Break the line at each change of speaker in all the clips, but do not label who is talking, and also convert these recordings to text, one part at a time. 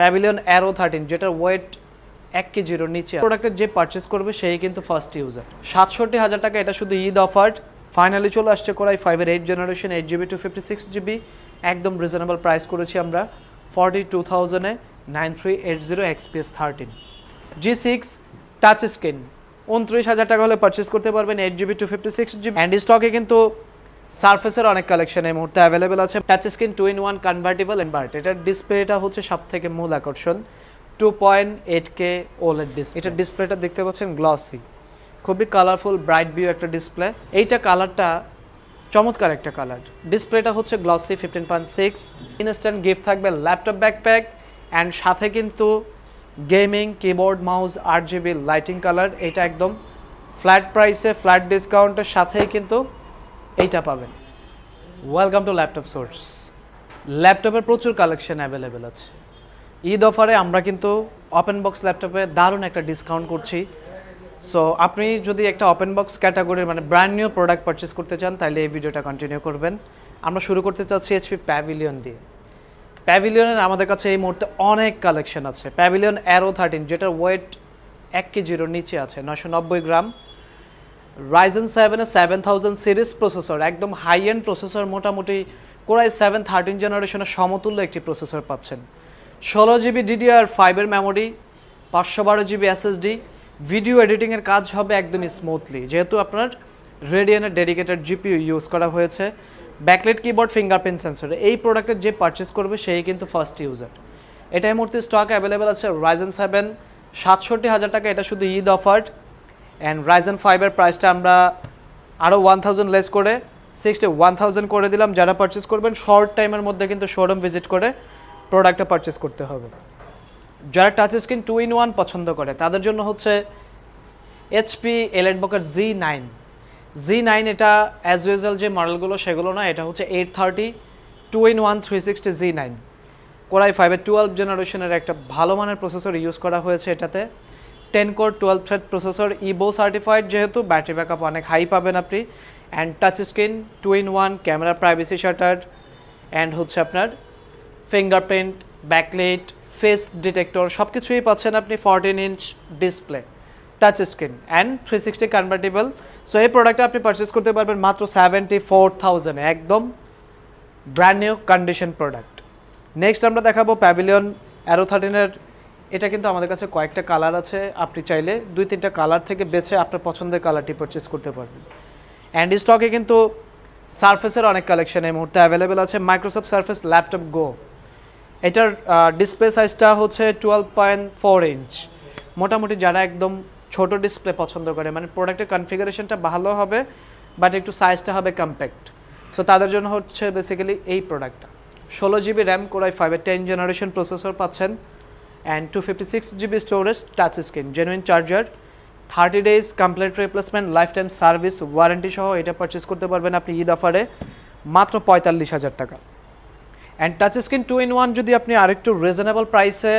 Pavilion Aero thirteen যেটার weight এক কেজিরও নিচে প্রোডাক্টের যে পারচেস করবে, সেই কিন্তু ফার্স্ট ইউজার সাতষট্টি হাজার টাকা, এটা শুধু ঈদ অফার ফাইনালি চলে আসছে করাই ফাইভের eight generation eight GB two fifty six GB একদম রিজনেবল প্রাইস করেছি আমরা। Forty two থাউজেন্ডে nine three eight zero XPS thirteen G six touch screen উনত্রিশ হাজার টাকা হলে পারচেস করতে পারবেন eight GB two fifty six GB and স্টকে কিন্তু সার্ফেসের অনেক কালেকশন এই মুহূর্তে অ্যাভেলেবেল আছে। Touch screen two in one convertible এনভার্ট এটার ডিসপ্লেটা হচ্ছে সব থেকে মূল আকর্ষণ। Two point eight K OLED display এটার ডিসপ্লেটা দেখতে পাচ্ছেন গ্লসি খুবই কালারফুল ব্রাইট ভিউ একটা ডিসপ্লে এইটা কালারটা চমৎকার একটা কালার ডিসপ্লেটা হচ্ছে glossy fifteen point six instant gift থাকবে ল্যাপটপ ব্যাকপ্যাক অ্যান্ড সাথে কিন্তু গেমিং কিবোর্ড মাউস আট জিবি লাইটিং কালার এটা একদম ফ্ল্যাট প্রাইসে ফ্ল্যাট ডিসকাউন্টের সাথেই কিন্তু এইটা পাবেন। ওয়েলকাম টু ল্যাপটপ সোর্স ল্যাপটপের প্রচুর কালেকশন অ্যাভেলেবেল আছে। ঈদ অফারে আমরা কিন্তু ওপেন বক্স ল্যাপটপে দারুণ একটা ডিসকাউন্ট করছি। সো আপনি যদি একটা ওপেন বক্স ক্যাটাগরির মানে ব্র্যান্ড নিউ প্রোডাক্ট পারচেস করতে চান, তাহলে এই ভিডিওটা কন্টিনিউ করবেন। আমরা শুরু করতে চাচ্ছি এইচপি প্যাভিলিয়ন দিয়ে। প্যাভিলিয়নের আমাদের কাছে এই মুহূর্তে অনেক কালেকশন আছে। প্যাভিলিয়ন অ্যারো থার্টিন যেটার ওয়েট এক কেজিরও নিচে আছে নশো নব্বই গ্রাম। রাইজেন সেভেনের সেভেন থাউজেন্ড সিরিজ প্রসেসর একদম হাই এন্ড প্রসেসর মোটামুটি কোরাই সেভেন থার্টিন জেনারেশনের সমতুল্য একটি প্রসেসর পাচ্ছেন। ষোলো জিবি ডিডিআর ফাইভের মেমোরি পাঁচশো বারো জিবি এসএসডি ভিডিও এডিটিংয়ের কাজ হবে একদমই স্মুথলি যেহেতু আপনার রেডিয়ানের ডেডিকেটেড জিপিইউ ইউজ করা হয়েছে ব্যাকলেট কিবোর্ড ফিঙ্গারপ্রিন্ট সেন্সর এই প্রোডাক্টের যে পারচেস করবে সেই কিন্তু ফার্স্ট ইউজার এটা এই মুহূর্তে স্টক অ্যাভেলেবেল আছে রাইজেন সেভেন সাতষট্টি হাজার টাকা, এটা শুধু ঈদ অফার অ্যান্ড রাইজেন ফাইভের প্রাইসটা আমরা আরও ওয়ান থাউজেন্ড লেস করে সিক্সটি ওয়ান থাউজেন্ড করে দিলাম। যারা পারচেস করবেন শর্ট টাইমের মধ্যে কিন্তু শোরুম ভিজিট করে প্রোডাক্টটা পারচেস করতে হবে। যারা touch screen two in one পছন্দ করে, তাদের জন্য হচ্ছে এইচপি এলেট বকার জি নাইন জি নাইন এটা অ্যাজ ইউজুয়াল যে মডেলগুলো সেগুলো না, এটা হচ্ছে eight thirty two in one three sixty G nine core i ফাইভের টুয়েলভ জেনারেশনের একটা ভালো মানের প্রসেসর ইউজ করা হয়েছে এটাতে। Ten core twelve thread processor Evo certified যেহেতু ব্যাটারি ব্যাকআপ অনেক হাই পাবেন আপনি and touch screen two in one camera privacy shutter and হচ্ছে আপনার ফিঙ্গারপ্রিন্ট ব্যাকলেট ফেস ডিটেক্টর সব কিছুই পাচ্ছেন আপনি fourteen inch display touch screen and three sixty convertible so এই প্রোডাক্টটা আপনি পারচেস করতে পারবেন মাত্র সেভেন্টি ফোর থাউজেন্ড একদম brand new condition product next আমরা দেখাবো প্যাভিলিয়ন অ্যারো থার্টিনের এটা কিন্তু আমাদের কাছে কয়েকটা কালার আছে। আপনি চাইলে দুই, তিনটা কালার থেকে বেছে আপনার পছন্দের কালারটি পারচেস করতে পারবেন। অ্যান্ড স্টকে কিন্তু সারফেসের অনেক কালেকশন এই মুহূর্তে অ্যাভেলেবেল আছে। মাইক্রোসফট সারফেস ল্যাপটপ গো এটার ডিসপ্লে সাইজটা হচ্ছে টুয়েলভ পয়েন্ট ফোর ইঞ্চ মোটামুটি যারা একদম ছোট ডিসপ্লে পছন্দ করে মানে প্রোডাক্টের কনফিগারেশনটা ভালো হবে বাট একটু সাইজটা হবে কম্প্যাক্ট সো তাদের জন্য হচ্ছে বেসিক্যালি এই প্রোডাক্টটা ষোলো জিবি র্যাম কোরাই ফাইভের টেন জেনারেশন প্রসেসর পাচ্ছেন। Six GB storage touch screen genuine charger thirty days complete replacement life time service warranty সহ এটা পারচেস করতে পারবেন আপনি ঈদ অফারে মাত্র পঁয়তাল্লিশ হাজার টাকা। And touch screen two in one যদি আপনি আরেকটু রিজনেবল প্রাইসে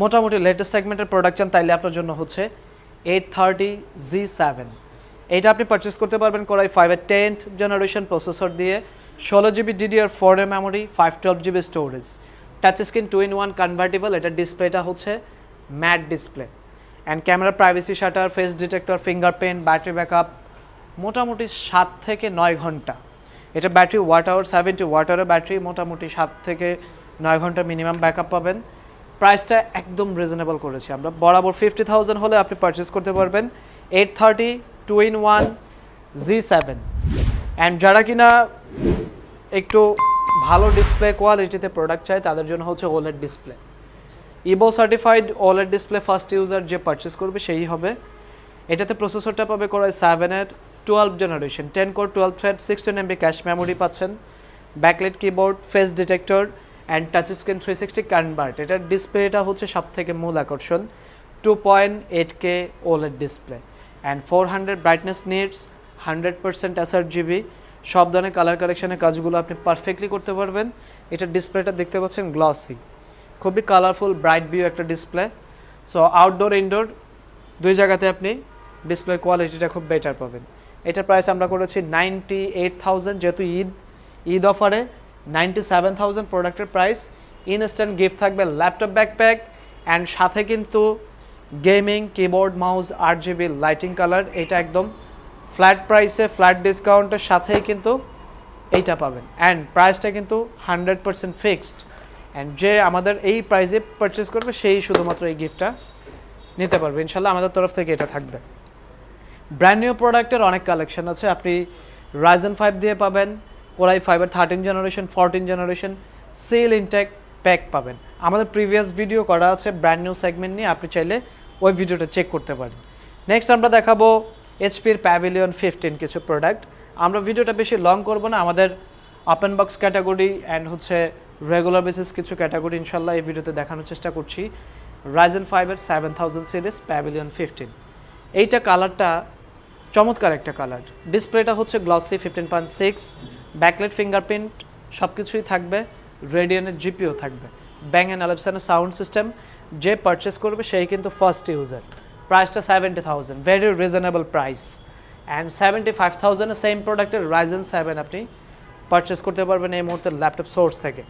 মোটামুটি লেটেস্ট সেগমেন্টের প্রোডাক্ট চান, তাইলে আপনার জন্য হচ্ছে এইট থার্টি জি সেভেন এইটা আপনি পারচেস করতে পারবেন কোরাই ফাইভের টেন্থ জেনারেশন প্রসেসর দিয়ে, ষোলো জিবি ডিডিআর ফোর এর memory five twelve GB storage touch screen two in one convertible এটার ডিসপ্লেটা হচ্ছে matte display and camera privacy shutter face detector fingerprint battery backup মোটামুটি সাত থেকে নয় ঘণ্টা। এটা battery watt hour seventy watt আওয়ারের battery মোটামুটি সাত থেকে নয় ঘণ্টা মিনিমাম ব্যাকআপ পাবেন। প্রাইসটা একদম রিজনেবল করেছি আমরা। বরাবর ফিফটি থাউজেন্ড হলে আপনি পারচেস করতে পারবেন। Eight thirty two in one G seven and যারা কিনা একটু ভালো ডিসপ্লে কোয়ালিটিতে প্রোডাক্ট চাই, তাদের জন্য হচ্ছে OLED display Evo certified OLED display first user যে পারচেস করবে সেই হবে। এটাতে প্রসেসরটা পাবে করায় সেভেনের twelve generation ten core twelve thread sixteen MB cache memory পাচ্ছেন। Backlit keyboard face detector and touch screen three sixty convert এটার ডিসপ্লেটা হচ্ছে সব থেকে মূল আকর্ষণ। Two point eight K OLED display and four hundred brightness nits hundred percent sRGB সব ধরনের কালার কালেকশনের কাজগুলো আপনি পারফেক্টলি করতে পারবেন। এটা ডিসপ্লেটা দেখতে পাচ্ছেন গ্লসি খুবই কালারফুল ব্রাইট ভিউ একটা ডিসপ্লে সো আউটডোর ইনডোর দুই জায়গাতে আপনি ডিসপ্লের কোয়ালিটিটা খুব বেটার পাবেন। এটার প্রাইস আমরা করেছি নাইনটি এইট থাউজেন্ড যেহেতু ঈদ। ঈদ অফারে নাইনটি সেভেন থাউজেন্ড প্রোডাক্টের প্রাইস ইনস্ট্যান্ট গিফট থাকবে ল্যাপটপ ব্যাকপ্যাক অ্যান্ড সাথে কিন্তু গেমিং কিবোর্ড মাউস আট জিবি লাইটিং কালার এটা একদম ফ্ল্যাট প্রাইসে, ফ্ল্যাট ডিসকাউন্টের সাথেই কিন্তু এইটা পাবেন। অ্যান্ড প্রাইসটা কিন্তু হান্ড্রেড পার্সেন্ট ফিক্সড অ্যান্ড যে আমাদের এই প্রাইসে পারচেস করবে, সেই শুধুমাত্র এই গিফটটা নিতে পারবে। ইনশাল্লাহ আমাদের তরফ থেকে এটা থাকবে। ব্র্যান্ড নিউ প্রোডাক্টের অনেক কালেকশন আছে। আপনি রাইজেন ফাইভ দিয়ে পাবেন কোরাই ফাইভের thirteen generation fourteen generation seal intact pack পাবেন। আমাদের প্রিভিয়াস ভিডিও করা আছে ব্র্যান্ড নিউ সেগমেন্ট নিয়ে। আপনি চাইলে ওই ভিডিওটা চেক করতে পারেন। নেক্সট আমরা দেখাবো এইচপির প্যাভিলিয়ন ফিফটিন কিছু প্রোডাক্ট আমরা ভিডিওটা বেশি লং করব না, আমাদের ওপেন বক্স ক্যাটাগরি অ্যান্ড হচ্ছে রেগুলার বেসিস কিছু ক্যাটাগরি ইনশাল্লাহ এই ভিডিওতে দেখানোর চেষ্টা করছি। রাইজেন ফাইভের seven thousand series Pavilion fifteen এইটা কালারটা চমৎকার একটা কালার ডিসপ্লেটা হচ্ছে glossy fifteen point six backlit fingerprint সব কিছুই থাকবে রেডিয়ানের জিপিও থাকবে। ব্যাং অ্যান্ড অ্যালেপসানের সাউন্ড সিস্টেম যে পারচেস করবে, সেই কিন্তু ফার্স্ট ইউজার প্রাইসটা seventy thousand very reasonable price and seventy five থাউজেন্ডে same প্রোডাক্টের রাইজেন সেভেন আপনি পারচেস করতে পারবেন এই মুহূর্তে ল্যাপটপ সোর্স থেকে।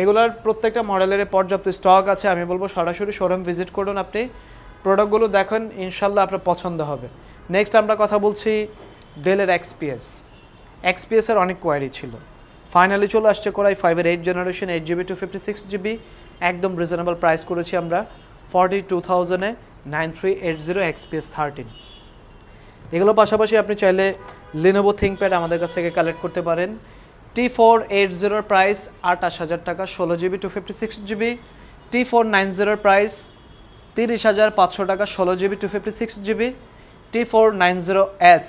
এগুলোর প্রত্যেকটা মডেলের পর্যাপ্ত স্টক আছে, আমি বলব সরাসরি শোরুম ভিজিট করুন আপনি। প্রোডাক্টগুলো দেখেন ইনশাল্লাহ আপনার পছন্দ হবে। নেক্সট আমরা কথা বলছি ডেলের এক্সপিএস এক্সপিএসের অনেক কোয়ারি ছিল। ফাইনালি চলে আসছে কোরাই ফাইভের eight generation eight GB two fifty six GB একদম রিজনেবল প্রাইস করেছি আমরা। Forty two থাউজেন্ডে nine three eight zero XPS thirteen. এগুলো পাশাপাশি আপনি চাইলে লিনোভো থিঙ্কপ্যাড আমাদের কাছ থেকে কালেক্ট করতে পারেন। টি ফোর এইট জিরোর প্রাইস আটাশ হাজার টাকা, ষোলো GB two fifty six GB T four nine জিরোর প্রাইস তিরিশ হাজার পাঁচশো টাকা, ষোলো GB two fifty six GB T four nine zero S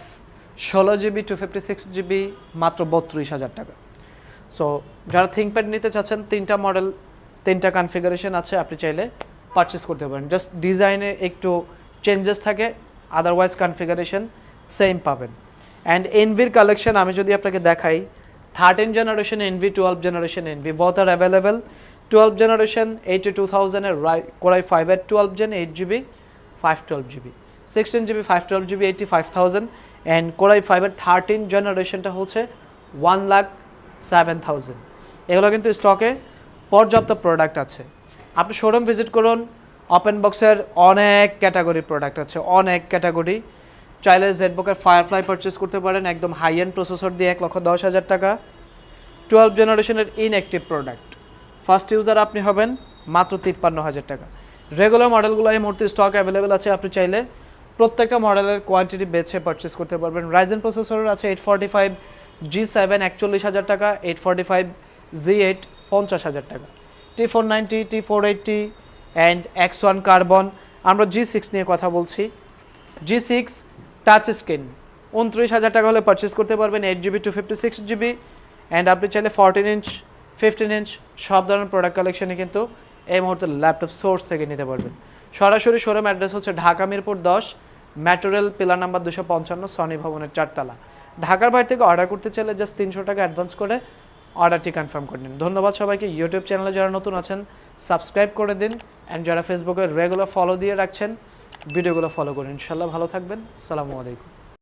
ষোলো GB two fifty six GB মাত্র বত্রিশ হাজার টাকা। সো যারা থিঙ্কপ্যাড নিতে চাচ্ছেন, তিনটা মডেল তিনটা কনফিগারেশন আছে, আপনি চাইলে পারচেস করতে পারেন। জাস্ট ডিজাইনে একটু চেঞ্জেস থাকে আদারওয়াইজ কনফিগারেশন সেম পাবেন। অ্যান্ড এনভির কালেকশন আমি যদি আপনাকে দেখাই thirteen generation Envy twelve generation Envy both are available twelve generation eighty two থাউজেন্ডের রাই কোরাই ফাইভের twelve gen eight GB five twelve GB sixteen GB five twelve GB eighty five thousand and core i ফাইভের thirteen জেনারেশনটা হচ্ছে one lakh seven thousand এগুলো কিন্তু স্টকে পর্যাপ্ত product আছে। আপনি শোরুম ভিজিট করুন ওপেন বক্সের অনেক ক্যাটাগরি প্রোডাক্ট আছে, অনেক ক্যাটাগরি চাইলে জেড জেডবুকের ফায়ারফ্লাই পারচেস করতে পারেন, একদম হাই এন্ড প্রসেসর দিয়ে এক লক্ষ দশ হাজার টাকা। টুয়েলভ জেনারেশনের ইনঅ্যাক্টিভ প্রোডাক্ট ফার্স্ট ইউজার আপনি হবেন, মাত্র তিপ্পান্ন হাজার টাকা। রেগুলার মডেলগুলো এই মুহূর্তে স্টক অ্যাভেলেবেল আছে, আপনি চাইলে প্রত্যেকটা মডেলের কোয়ান্টিটি বেছে পারচেস করতে পারবেন। রাইজেন প্রসেসরের আছে eight forty five G seven একচল্লিশ হাজার টাকা eight forty five G eight পঞ্চাশ হাজার টাকা। T four ninety T four eighty and X one carbon আমরা জি সিক্স নিয়ে কথা বলছি। জি সিক্স টাচ স্ক্রিন উনত্রিশ হাজার টাকা হলে পারচেস করতে পারবেন eight GB two fifty six GB and আপনি চাইলে ফোরটিন ইঞ্চ ফিফটিন ইঞ্চ সব ধরনের প্রোডাক্ট কালেকশনে কিন্তু এই মুহূর্তে ল্যাপটপ সোর্স থেকে নিতে পারবেন। সরাসরি শোরুম অ্যাড্রেস হচ্ছে ঢাকা মিরপুর দশ ম্যাটোরিয়াল পিলার নাম্বার দুশো পঞ্চান্ন সনি ভবনের চারতলা। ঢাকার বাইরে থেকে অর্ডার করতে চাইলে জাস্ট তিনশো টাকা অ্যাডভান্স করে অর্ডারটি কনফার্ম করে নিন। ধন্যবাদ সবাইকে। ইউটিউব চ্যানেলে যারা নতুন আছেন, সাবস্ক্রাইব করে দিন অ্যান্ড যারা ফেসবুকে রেগুলার ফলো দিয়ে রাখছেন, ভিডিওগুলো ফলো করুন। ইনশাল্লাহ ভালো থাকবেন। আসসালামু আলাইকুম।